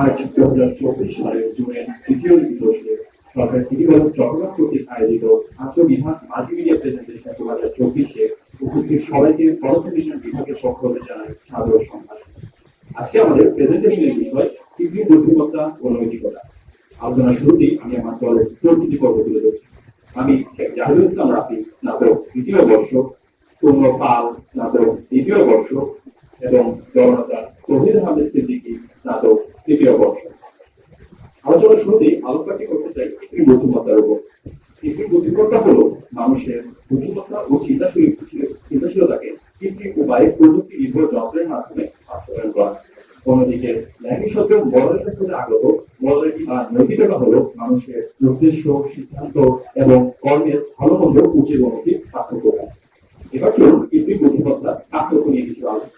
আজ দু হাজার চব্বিশ সালের জুনের তৃতীয় দিবসে সরকার সিটি কলেজ চট্টগ্রাম কর্তৃক আয়োজিত আন্তঃবিভাগ মাল্টিমিডিয়া প্রেজেন্টেশন দু হাজার চব্বিশে উপস্থিত সবাইকে পদার্থবিজ্ঞান বিভাগের পক্ষ হতে জানাই সাদর সম্ভাষণ। আজকে আমাদের প্রেজেন্টেশনের বিষয় কৃত্রিম বুদ্ধিমত্তা ও নৈতিকতা। আলোচনার শুরুতেই আমি আমার দলের প্রতিটি পর্ব তুলে ধরছি। আমি শেখ জাহিদুল ইসলাম রাফি, স্নাতক দ্বিতীয় বর্ষ পূর্ণ পাল, স্নাতক দ্বিতীয় বর্ষ এবং জনতা তহিদ আহমেদ সিদ্দিকী, স্নাতক আলোচনার শুরুতেই আলোকপাতি করতে চাই কৃত্রিম বুদ্ধিমত্তার উপর। কৃত্রিম বুদ্ধিমত্তা হলো মানুষের বুদ্ধিমত্তা ও চিন্তাশীল চিন্তাশীলতাকে কৃত্রিম উপায়ে প্রযুক্তি নির্ভর যন্ত্রের মাধ্যমে বাস্তবায়ন করা। অন্যদিকে ন্যায় সত্ত্বেও মডেলের সাথে আগত মডেলটি বা নৈতিকতা হলো মানুষের উদ্দেশ্য, সিদ্ধান্ত এবং কর্মের ভালো মন্দ উচিত অনুচিত পার্থক্য। এবার চলুন কৃত্রিম বুদ্ধিমত্তা পার্থক্য নিয়ে কিছু আলো-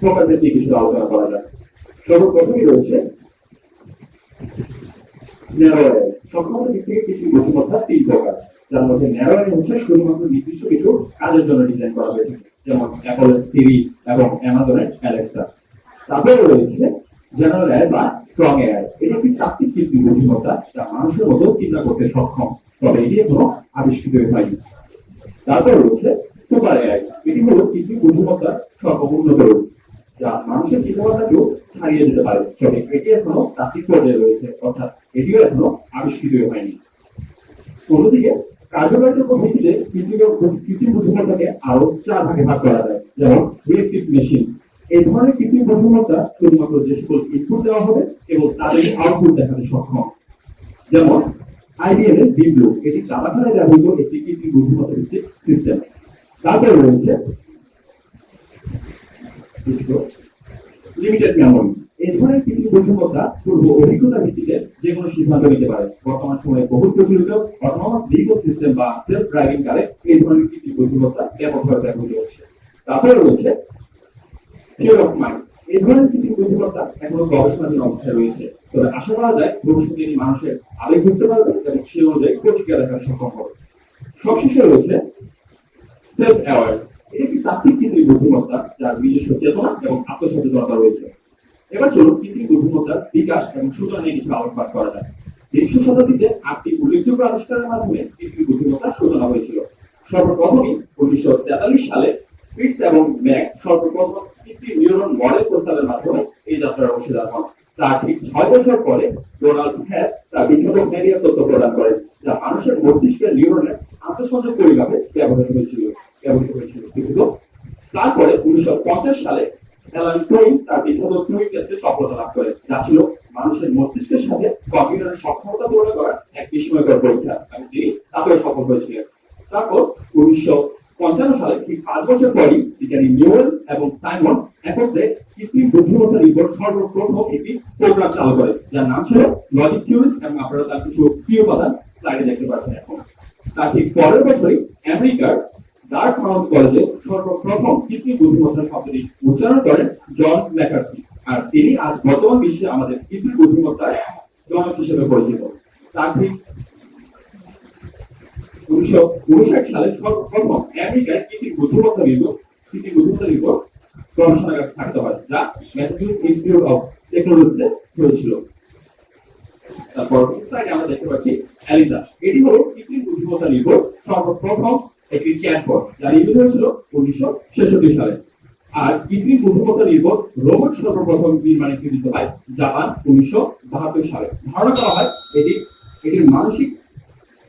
প্রকারভেদ নিয়ে কিছু আলোচনা করা যায় সর্বপ্রথমই রয়েছে ন্যারোয়ার সক্ষমতা দিক কৃত্রিম বুদ্ধিমত্তা তিন প্রকার যার মধ্যে ন্যারোয়ার হচ্ছে শুধুমাত্র নির্দিষ্ট কিছু কাজের জন্য ডিজাইন করা হয়েছে যেমন অ্যাপলের সিরি এবং অ্যামাজনের অ্যালেক্সা তারপরে রয়েছে জেনারেল এআই বা স্ট্রং এআই এটা একটি তাত্ত্বিক কৃত্রিম বুদ্ধিমত্তা যা মানুষের মতো চিন্তা করতে সক্ষম তবে এটি এখনও আবিষ্কৃত হয়নি তারপর রয়েছে সুপার এআই এটি হলো কৃত্রিম বুদ্ধিমত্তার সর্বোন্নত রূপ যা মানুষের চিন্তাভাবনাকেও ছাড়িয়ে যেতে পারে তবে এটি এখনও তাত্ত্বিক পর্যায়ে রয়েছে অর্থাৎ এটিও এখনও আবিষ্কৃত হয়নি। অন্যদিকে কার্যকারিতার ভিত্তিতে কৃত্রিম বুদ্ধিমত্তাকে আরও চার ভাগে ভাগ করা যায়, যেমন রিয়েক্টিভ মেশিন এই ধরনের কৃত্রিম বুদ্ধিমত্তা শুধুমাত্র যে সকল ইনপুট দেওয়া হবে এবং তাদের আউটপুট দেখাতে সক্ষম। যেমন আইবিএম এর ব্লু এটি কারখানায় ব্যবহৃত একটি কৃত্রিম বুদ্ধিমত্তা ভিত্তিক সিস্টেম তারপরে রয়েছে লিমিটেড মেমোরি এই ধরনের কৃত্রিম বুদ্ধিমত্তা, পূর্ব অভিজ্ঞতা ভিত্তিতে যে কোনো সিদ্ধান্ত নিতে পারে বর্তমান সময়ে বহু প্রচলিত অটোনমাস ভেহিকল সিস্টেম বা সেলফ ড্রাইভিং কারে এই ধরনের কৃত্রিম বুদ্ধিমত্তা ব্যাপকভাবে ব্যবহৃত হচ্ছে। তারপরে রয়েছে থিওরি অফ মাইন্ড এই ধরনের কৃত্রিম বুদ্ধিমত্তা এখনও গবেষণাধীন অবস্থায় রয়েছে। তবে আশা করা যায় ভবিষ্যতে এটি মানুষের আবেগ বুঝতে পারবে এবং সেই অনুযায়ী প্রতিক্রিয়া দেখাতে সক্ষম হবে। সবশেষে রয়েছে সেলফ অ্যাওয়ার এটি একটি তাত্ত্বিক কৃত্রিম বুদ্ধিমত্তা, যার নিজস্ব চেতনা এবং আত্মসচেতনতা রয়েছে। এবার চলুন কৃত্রিম বুদ্ধিমত্তার বিকাশ এবং সূচনা নিয়ে কিছু আলোকপাত করা যায় বিংশ শতাব্দীতে আটটি উল্লেখযোগ্য আবিষ্কারের মাধ্যমে কৃত্রিম বুদ্ধিমত্তার সূচনা হয়েছিল। সর্বপ্রথমই উনিশশো তেতাল্লিশ সালে ফিটস এবং ম্যাক সর্বপ্রথম কৃত্রিম নিউরন মডেল প্রস্তাবের মাধ্যমে এই যাত্রার অংশীদার হন। তার ঠিক ছয় বছর পরে ডোনাল্ড হ্যাপ তার বিখ্যাত ম্যারিয়া তত্ত্ব প্রদান করেন, যা মানুষের মস্তিষ্কের নিউরনের আন্তঃসংযোগ পরিমাপে ব্যবহৃত হয়েছিল। ব্যবহৃত হয়েছিল কিন্তু তারপরে উনিশশো পঞ্চাশ সালে অ্যালান টুরিং তার বিখ্যাত টুরিং টেস্টে সফলতা লাভ করে। যা ছিল মানুষের মস্তিষ্কের সাথে কম্পিউটারের সক্ষমতা তুলনা করার এক বিস্ময়কর পরীক্ষা। এবং তিনি তাতেও সফল হয়েছিলেন। তারপর উনিশশো পঞ্চান্ন সালে ঠিক পাঁচ বছর পরই বিজ্ঞানী নিউয়েল এবং সাইমন একত্রে কৃত্রিম বুদ্ধিমত্তার উপর সর্বপ্রথম একটি প্রোগ্রাম চালু করে, যার নাম ছিল লজিক থিওরিস এবং আপনারা তার কিছু কি উপাদান স্লাইডে দেখতে পাচ্ছেন এখন। তার ঠিক পরের বছরই আমেরিকার ডার্ক মাউন্ট কলেজে সর্বপ্রথম কৃত্রিম বুদ্ধিমত্তা শব্দটি উচ্চারণ করেন জন ম্যাকার্থি আর তিনি আজ বর্তমান বিশ্বে আমাদের কৃত্রিম বুদ্ধিমত্তার জনক হিসেবে পরিচিত। তার ঠিক উনিশশো উনষাট সালে সর্বপ্রথম আমেরিকায় কৃত্রিম বুদ্ধিমত্তার উপর কৃত্রিম বুদ্ধিমত্তার উপর গবেষণাগার হয়, যা ম্যাসাচুসেটস ইনস্টিটিউট অফ টেকনোলজিতে হয়েছিল। তারপর আমরা দেখতে পাচ্ছি অ্যালিজা এটি হলো কৃত্রিম বুদ্ধিমত্তার উপর সর্বপ্রথম একটি চ্যাটবট যা নির্মিত হয়েছিল উনিশশো ছেষট্টি সালে। আর কৃত্রিম বুদ্ধিমত্তা নির্ভর রোবট সর্বপ্রথম নির্মাণে কৃতিত হয় জাপান উনিশশো বাহাত্তর সালে। ধারণা করা হয় এটি, এটির মানসিক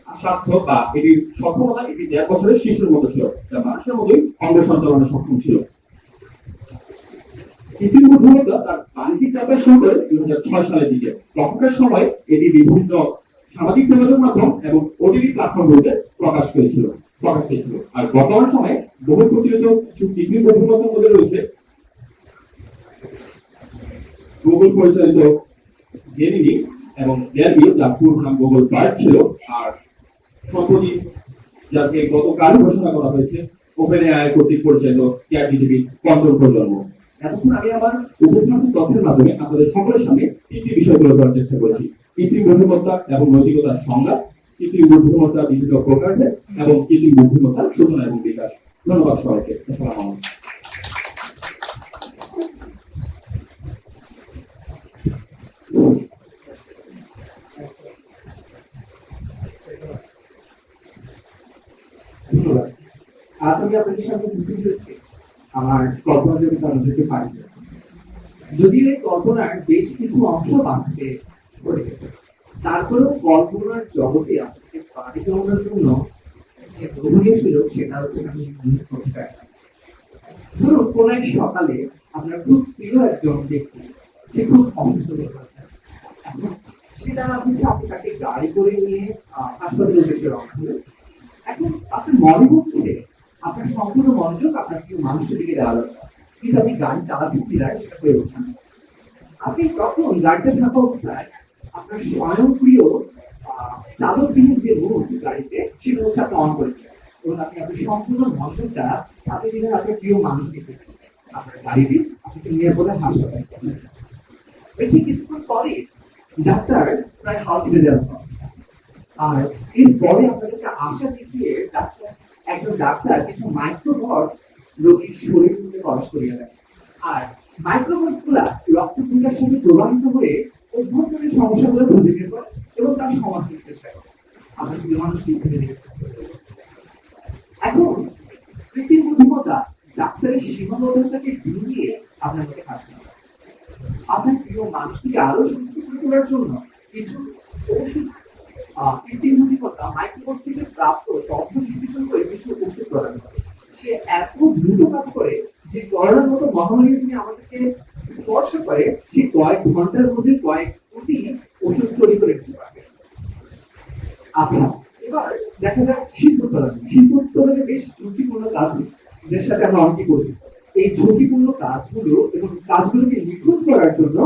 স্বাস্থ্য বা এটির সক্ষমতা এটি দেড় বছরের শিশুর মতো ছিল, যা মানুষের মতোই অঙ্গ সঞ্চালনে সক্ষম ছিল। কৃত্রিম বুদ্ধিমত্তা তার বাণিজ্যিক যাত্রা শুরু করে দুই হাজার ছয় সালের দিকে। তখনকার সময় এটি বিভিন্ন সামাজিক যোগাযোগ মাধ্যম এবং ওটিটি প্ল্যাটফর্মগুলোতে প্রকাশ করেছিল পেয়েছিল আর বর্তমান সময়ে বহু প্রচলিত কিছু বুদ্ধিমত্তার মধ্যে রয়েছে। গুগল পরিচালিত জেমিনি এবং যা পুরো নাম গুগল ছিল, আর সম্প্রতি যাকে গতকাল ঘোষণা করা হয়েছে ওপেন এআই কর্তৃক পরিচালিত পঞ্চম প্রজন্ম। এতক্ষণ আগে আমার উপস্থাপিত তথ্যের মাধ্যমে আপনাদের সকলের সামনে তিনটি বিষয় তুলে ধরার চেষ্টা করেছি। কৃত্রিম বুদ্ধিমত্তা এবং নৈতিকতার সংজ্ঞা কৃত্রিম বুদ্ধিমত্তা বিভিন্ন প্রকারের এবং কৃত্রিম বুদ্ধিমত্তার সূচনা এবং বিকাশ। ধন্যবাদ সবাইকে। আসসালাম আলাইকুম। আজ আমি আপনাদের সামনে বুঝতে পেরেছি আমার কল্পনা জগৎ আমাদেরকে পাঠিয়ে যদিও এই কল্পনার বেশ কিছু অংশ বাস্তবে পড়ে গেছে। তারপরেও কল্পনার জগতে আপনাকে পাড়ি জমানোর জন্য যে গ্রহণীয় সুযোগ সেটা হচ্ছে আমি মিস করতে চাই। ধরুন, কোন এক সকালে আপনার খুব প্রিয় একজন ব্যক্তি, সে খুব অসুস্থ হয়ে পড়েছে। সেটা হচ্ছে আপনি তাকে গাড়ি করে নিয়ে হাসপাতালের উদ্দেশ্যে রওনা হলেন এখন আপনার মনে হচ্ছে, আপনার সম্পূর্ণ মনোযোগ আপনার প্রিয় মানুষের দিকে দেওয়া দরকার। কিন্তু আপনি গাড়ি চালাচ্ছেন বিদায় সেটা হয়ে উঠছে না। আপনি তখন গাড়িতে থাকা অবস্থায় আপনার স্বয়ংক্রিয় চালকবিহীন যে মুড গাড়িতে সেটা হচ্ছে আপনি অন করে দিলেন এবং আপনি আপনার সম্পূর্ণ মনোযোগটা আপনি দিলেন আপনার প্রিয় মানুষকে। আপনার গাড়িটি আপনাকে নিয়ে বলে হাসপাতালে পৌঁছালেন। কিছুক্ষণ পরে ডাক্তার প্রায় হাল ছেড়ে দেওয়ার। আর এরপরে আপনাদেরকে আশা দেখিয়ে ডাক্তার, একজন ডাক্তার কিছু মাইক্রোভস রোগীর শরীর থেকে প্রবেশ করিয়ে দেয় আর মাইক্রোভসগুলা রক্ত পুঙ্গার সাথে প্রবাহিত হয়ে অভ্যন্তরীণ সমস্যাগুলো খুঁজে বের করে এবং তার সমাধানের চেষ্টা করে প্রিয় মানুষ কি খুঁজে বের করতে এখন কৃত্রিম বুদ্ধিমত্তা ডাক্তারের সীমাবদ্ধতাকে ডিঙিয়ে আপনার মধ্যে হাসতে পারে। আপনার প্রিয় মানুষটিকে আরও সুস্থ করে তোলার জন্য কিছু আহ, কৃত্রিম বুদ্ধিমত্তা মাইক্রোবাস থেকে প্রাপ্ত তথ্য বিশ্লেষণ করে কিছু ওষুধ প্রদান করে। সে এত দ্রুত কাজ করে যে করোনার মতো মহামারী যদি আমাদেরকে স্পর্শ করে সে কয়েক ঘণ্টার মধ্যে কয়েক কোটি ওষুধ তৈরি করে দিতে পারবে। আচ্ছা এবার দেখা যাক শিল্প উৎপাদন শিল্প উৎপাদনে বেশ ঝুঁকিপূর্ণ কাজ এদের সাথে আমরা অনেকে করছি। এই ঝুঁকিপূর্ণ কাজগুলো এবং কাজগুলোকে নিখুঁত করার জন্য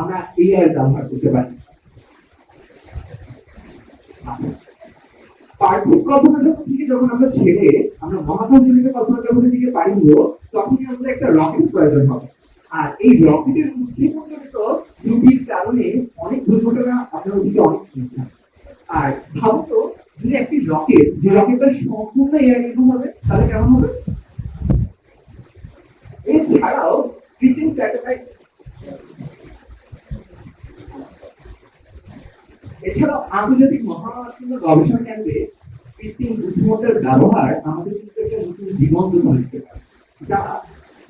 আমরা এআই ব্যবহার করতে পারি। আচ্ছা পার্থিব কল্পনা জগৎ থেকে যখন আমরা ছেড়ে আমরা মহাকাশ জনিত কল্পনা জগতের দিকে পাড়ি তখনই আমাদের একটা রকেট প্রয়োজন হবে। আর এই রকেটের উদ্দীপনজনিত ত্রুটির কারণে অনেক দুর্ঘটনা আপনার ওদিকে অনেক শুনছেন। আর ভাবো যদি একটি রকেট যে রকেটটা সম্পূর্ণ নির্ভর হবে, তাহলে কেমন হবে? এছাড়াও কৃত্রিম স্যাটেলাইট এছাড়াও আন্তর্জাতিক মহাশূন্য গবেষণা কেন্দ্রে কৃত্রিম বুদ্ধিমত্তার ব্যবহার আমাদের কিন্তু একটা নতুন করে দিতে পারে, যা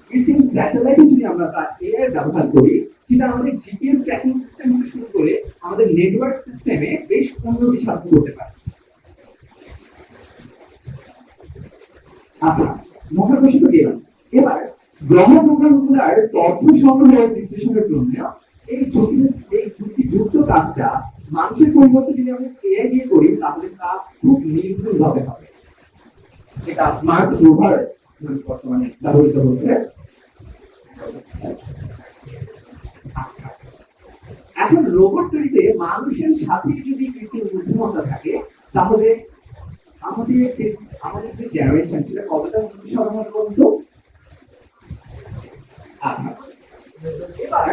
কৃত্রিম স্যাটেলাইটে যদি আমরা তার এআই ব্যবহার করি, সেটা আমাদের জিপিএস ট্র্যাকিং সিস্টেম থেকে শুরু করে আমাদের নেটওয়ার্ক সিস্টেমে বেশ উন্নতি সাধন করতে পারে। আচ্ছা মহাকাশে গেলাম এবার গ্রহ প্রোগ্রামগুলোর তথ্য সংগ্রহ বিশ্লেষণের জন্য এই ঝুঁকি, এই ঝুঁকিযুক্ত কাজটা মানুষের পরিবর্তে যদি আমরা এআই দিয়ে করি, তাহলে তা খুব নির্ভুল ভাবে হবে। যেটা মার্স রোভার বর্তমানে ব্যবহৃত হচ্ছে। আচ্ছা। এখন রোবট তৈরিতে মানুষের সাথে যদি কৃত্রিম বুদ্ধিমত্তা থাকে, তাহলে আমাদের যে আমাদের যে জেনারেশন সেটা কতটা উন্নতি সাধন হবে বলুন তো? আচ্ছা। এবার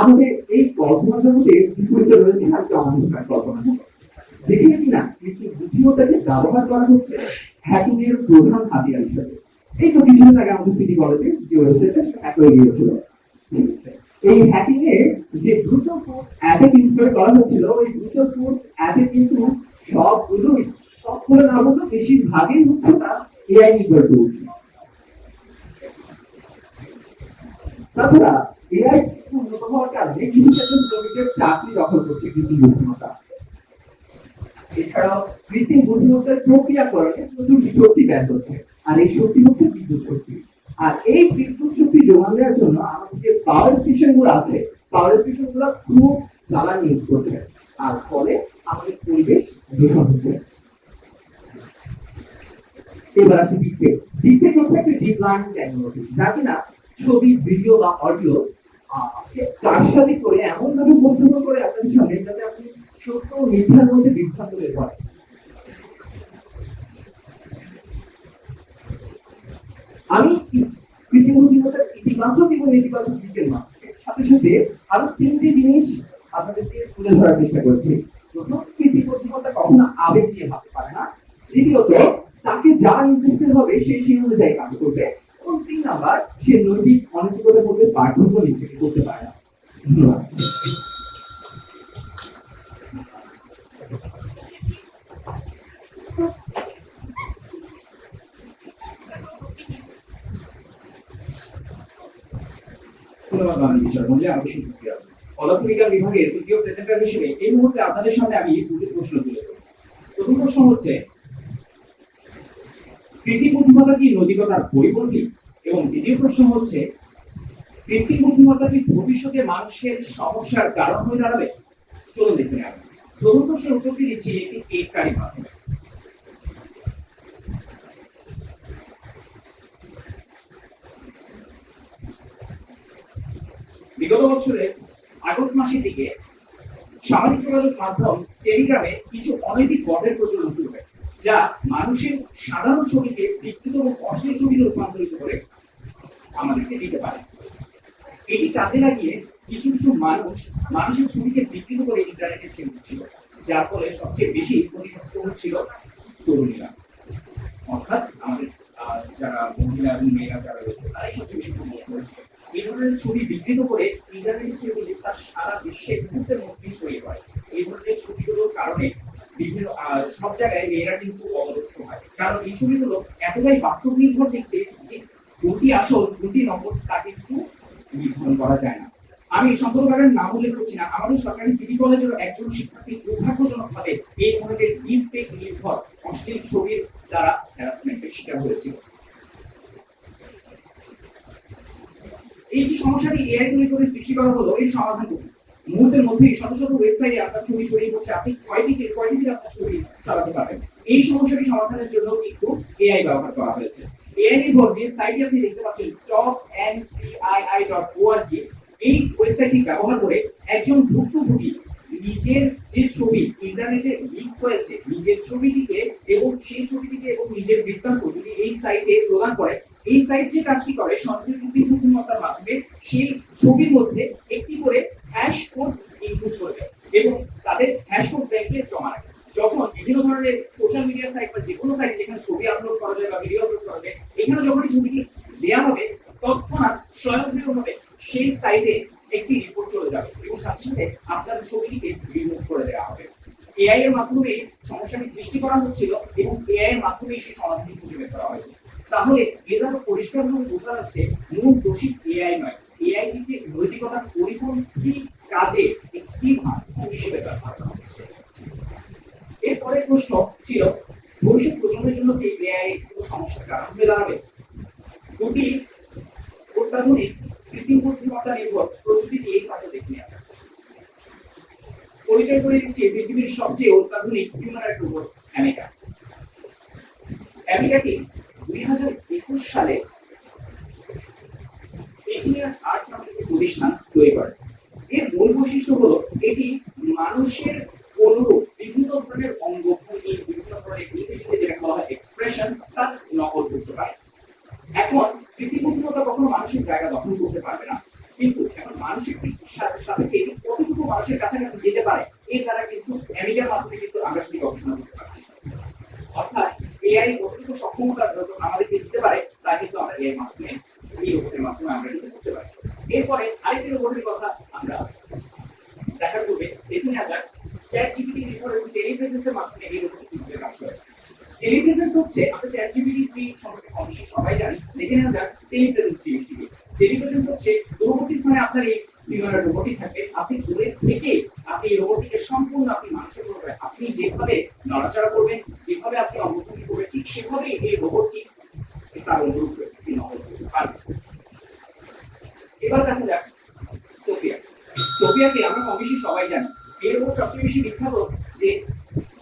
আমাদের এই কল্পনা জগতের বিপরীতে রয়েছে একটা অন্ধকার কল্পনা জগৎ, যেখানে কিনা কৃত্রিম বুদ্ধিমত্তাকে ব্যবহার করা হচ্ছে হ্যাকিং এর প্রধান হাতিয়ার হিসেবে। এই তো কিছুদিন আগে আমাদের সিটি কলেজে যে ওয়েবসাইটটা হ্যাক হয়ে গিয়েছিল। এই হ্যাকিং এর যে ব্রুটাল ফোর্স অ্যাটাক ইনস্টল করা হয়েছিল ওই ব্রুটাল ফোর্স অ্যাটাক কিন্তু সবগুলোই সবগুলো না বলতে বেশিরভাগই হচ্ছে না এআই নির্ভর টুলস তাছাড়া এআই উন্নত হওয়ার কারণে কিছু ক্ষেত্রে শ্রমিকের চাকরি দখল করছে কৃত্রিম বুদ্ধিমত্তা। এছাড়াও কৃত্রিম বুদ্ধিমত্তার প্রক্রিয়াকরণে প্রচুর শক্তি ব্যয় হচ্ছে। আর এই শক্তি হচ্ছে বিদ্যুৎ শক্তি। আর এই বিদ্যুৎ শক্তি যোগান দেওয়ার জন্য আমাদের যে পাওয়ার স্টেশনগুলো আছে পাওয়ার স্টেশনগুলো খুব জ্বালানি ইউজ করছে। আর ফলে আমাদের পরিবেশ দূষণ হচ্ছে। এবার আসি ডিপফেক ডিপফেক হচ্ছে একটা ডিপ লার্নিং টেকনোলজি যা কিনা ছবি ভিডিও বা অডিও কারসাজি করে এমন ভাবে উপস্থাপন করে আপনাদের সামনে যাতে আপনি সত্য মিথ্যার মধ্যে বিভ্রান্ত হয়ে পড়েন। আমি ই- ইতিবাচক এবং নেতিবাচক দিকের মাধ্যমে সাথে সাথে আরও তিনটি জিনিস আপনাদেরকে তুলে ধরার চেষ্টা করেছি। প্রথম বুদ্ধিমত্তা কখনো আবেগ দিয়ে ভাবতে পারে না। দ্বিতীয়ত, তাকে যা ইন্টারেস্টেড হবে সে সেই অনুযায়ী কাজ করবে। এবং তিন নাম্বার, সে নৈতিক অনৈতিকতা করতে পার্থক্য নিষ্পত্তি করতে পারে না ধন্যবাদ মন্ডলী আমাদের সুযোগ আছে পদার্থবিজ্ঞান বিভাগের তৃতীয় প্রেজেন্টার হিসেবে এই মুহূর্তে আপনাদের সামনে আমি দুটি প্রশ্ন তুলে ধরব। প্রথম প্রশ্ন হচ্ছে কৃত্রিম বুদ্ধিমত্তা কি নৈতিকতার পরিপন্থী? এবং দ্বিতীয় প্রশ্ন হচ্ছে কৃত্রিম বুদ্ধিমত্তা কি ভবিষ্যতে মানুষের সমস্যার কারণ হয়ে দাঁড়াবে? চলুন দেখে নেওয়া প্রথম প্রশ্নের উত্তরটি দিচ্ছি একটি কেস স্টাডির মাধ্যমে। বিগত বছরের আগস্ট মাসের দিকে সামাজিক যোগাযোগ মাধ্যম টেলিগ্রামে কিছু অনৈতিক বটের প্রচলন শুরু হয়, যা মানুষের সাধারণ ছবিকে বিকৃত এবং অশ্লীল ছবিতে রূপান্তরিত করে আমাদেরকে দিতে পারে। এটি কাজে লাগিয়ে কিছু কিছু মানুষ মানুষের ছবিকে বিকৃত করে ইন্টারনেটে ছেড়ে দিচ্ছিল, যার ফলে সবচেয়ে বেশি ক্ষতিগ্রস্ত হচ্ছিল তরুণীরা। অর্থাৎ আমাদের যারা মহিলা এবং মেয়েরা যারা রয়েছে, তারাই সবচেয়ে বেশি ক্ষতিগ্রস্ত হচ্ছে এই ধরনের ছবি বিকৃত করে ইন্টারনেটে দিলে তার সারা বিশ্বে মুহূর্তের মধ্যে ছড়িয়ে পড়ে এই ধরনের ছবিগুলোর কারণে বিভিন্ন সব জায়গায় মেয়েরা কিন্তু অবস্থ হয়। কারণ এই ছবিগুলো এতটাই বাস্তব নির্ভর দেখতে যে কোনটি আসল কোনটি নম্বর তা কিন্তু নির্ধারণ করা যায় না। আমি এই সম্পূর্ণভাবে নাম উল্লেখ করছি না। আমাদের সরকারি সিটি কলেজের একজন শিক্ষার্থী দুর্ভাগ্যজনক ভাবে এই ধরনের ডিপ ফেক নির্ভর অশ্লীল ছবির দ্বারা হ্যারাসমেন্টের শিকার হয়েছিল। এই যে সমস্যাটি এআই তৈরি করে সৃষ্টি করা হলো এই সমাধান করুন। মুহূর্তের মধ্যেই শত শত ওয়েবসাইটে আপনার ছবি ছড়িয়ে পড়ছে। আপনি কয়দিকে কয়দিকে আপনার ছবি সরাতে পারবেন? এই সমস্যাটি সমাধানের জন্য কিন্তু এআই ব্যবহার করা হয়েছে। এআই নির্ভর যে সাইটটি আপনি দেখতে পাচ্ছেন স্টপ এনসিআইআই ডট ওআরজি এই ওয়েবসাইটটি ব্যবহার করে একজন ভুক্তভোগী নিজের যে ছবি ইন্টারনেটে লিক হয়েছে নিজের ছবিটিকে এবং সেই ছবিটিকে এবং নিজের বৃত্তান্ত যদি এই সাইটে প্রদান করে এই সাইট যে কাজটি করে সন্দেহ বুদ্ধিমত্তার মাধ্যমে সেই ছবির মধ্যে একটি করে হ্যাশ কোড ইনপুট করবে এবং তাদের হ্যাশ কোড ব্যাংকে জমা রাখে। যখন বিভিন্ন ধরনের সোশ্যাল মিডিয়া সাইট বা যে কোনো সাইটে যেখানে ছবি আপলোড করা যায় বা ভিডিও আপলোড করা যায়, এখানে যখন ছবিটি দেওয়া হবে, তৎক্ষণাৎ স্বয়ংক্রিয়ভাবে সেই সাইটে একটি রিপোর্ট চলে যাবে এবং সাথে সাথে আপনার ছবিটিকে রিমুভ করে দেওয়া হবে। এআই এর মাধ্যমে সমস্যাটি সৃষ্টি করা হচ্ছিল এবং এআই এর মাধ্যমে সেই সমাধানটি খুঁজে বের করা হয়েছে। তাহলে দ্বারা পরিষ্কারভাবে বোঝা যাচ্ছে মূল দোষী এআই নয়। এআই টিকে নৈতিকতার পরিপন্থী কাজে একটি মাধ্যম হিসেবে ব্যবহার করা হচ্ছে? এরপরের প্রশ্ন ছিল, ভবিষ্যৎ প্রজন্মের জন্য কি এআই কোনো সমস্যার কারণ হয়ে দাঁড়াবে? দুটি অত্যাধুনিক কৃত্রিম বুদ্ধিমত্তা নির্ভর প্রযুক্তি দিয়ে এই কাজে দেখে নেওয়া পরিচয় করে দিচ্ছি, পৃথিবীর সবচেয়ে অত্যাধুনিক হিউম্যানয়েড রোবট অ্যামিকা অ্যামিকাটি দুই হাজার একুশ সালে ইঞ্জিনিয়ার আর্টস নামক একটি প্রতিষ্ঠান তৈরি করে। এর মূল বৈশিষ্ট্য হলো এটি মানুষের অনুরূপ বিভিন্ন ধরনের অঙ্গভঙ্গি, বিভিন্ন ধরনের ইংরেজিতে যেটা বলা হয় এক্সপ্রেশন তার নকল করতে পারে। এখন কৃত্রিমতা কখনো মানুষের জায়গা দখল করতে পারবে না। কিন্তু এখন মানসিক সাথে সাথে কতটুকু মানুষের কাছাকাছি যেতে পারে এর দ্বারা কিন্তু আমেরিকার মাধ্যমে কিন্তু আমরা সেটি গবেষণা করতে পারছি অর্থাৎ এআই কতটুকু সক্ষমতা আমাদেরকে দিতে পারে তা কিন্তু আমরা এর মাধ্যমে এই রোবটের মাধ্যমে আমরা কিন্তু বুঝতে পারছি এরপরে আরেকটি রোবটের কথা আমরা দেখার পূর্বে দেখে নেওয়া যাক। চ্যাট জিপিটি নির্ভর এবং এই রোবট কীভাবে কাজ করে হচ্ছে, আমরা চ্যাট জিপিটি থ্রি সম্পর্কে কম সবাই জানি। দেখে নেওয়া যাক টেলিপ্রেজেন্স জিনিসটিকে টেলিপ্রেজেন্স হচ্ছে দূরবর্তী স্থানে আপনার এই বিমানের রোবটই থাকবে আপনি দূরে থেকে আপনি এই রোবটটিকে সম্পূর্ণ আপনি মানুষের করবেন আপনি যেভাবে নড়াচড়া করবেন, যেভাবে আপনি অঙ্গভঙ্গি করবেন, ঠিক সেভাবেই এই রোবটটি তার অনুরূপ এবার দেখা যাক, সোফিয়া। সোফিয়াকে আমরা কম বেশি সবাই জানি। এর উপর সবচেয়ে বেশি বিখ্যাত যে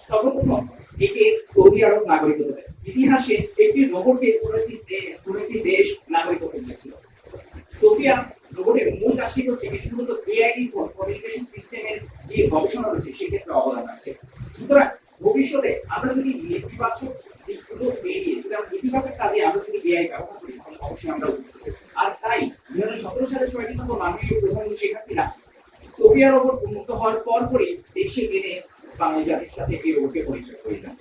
সর্বপ্রথম একে সৌদি আরব নাগরিকত্ব দেয়। ইতিহাসে একটি রোবটকে কোনো একটি দেশ নাগরিকত্ব দিয়েছিল। সোফিয়া রোবটের মূল কাজটি হচ্ছে মূলত এআইডি কমিউনিকেশন সিস্টেমের যে গবেষণা রয়েছে, সেক্ষেত্রে অবদান আছে সুতরাং ভবিষ্যতে আমরা যদি নেতিবাচক দিকগুলো এড়িয়ে যদি ইতিবাচক কাজে আমরা যদি এআই ব্যবহার করি, তাহলে অবশ্যই আমরা আর তাই দুই হাজার সতেরো সালে ছয় ডিসেম্বর মাননীয় প্রধানমন্ত্রী শেখ হাসিনা সোফিয়া রোবট উন্মুক্ত হওয়ার পর পরই দেশে এনে বাঙালি জাতির সাথে রোবটকে পরিচয় করে দেন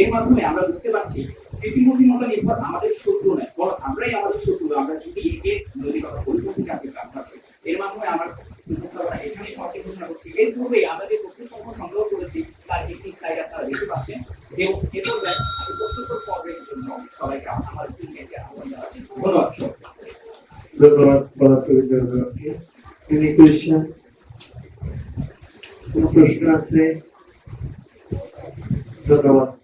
এর মাধ্যমে আমরা বুঝতে পারছি কৃত্রিম বুদ্ধিমত্তা নির্ভর আমাদের শত্রু নয়, বরং আমরাই আমাদের শত্রু। আমরা যদি একে নৈতিকতা পরিপন্থী কাজে ব্যবহার করি এর মাধ্যমে আমার উপস্থাপনা এখানেই সমাপ্তি ঘোষণা করছি। এর পূর্বে আমরা যে তথ্য সমূহ সংগ্রহ করেছি, তার একটি স্লাইড আপনারা দেখতে পাচ্ছেন। এবং এ পর্যায়ে আমি প্রশ্নোত্তর পর্বের জন্য সবাইকে আমার টিমকে আহ্বান জানাচ্ছি। ধন্যবাদ সবাইকে। এনি কোয়েশ্চেন কোনো প্রশ্ন আছে? ধন্যবাদ।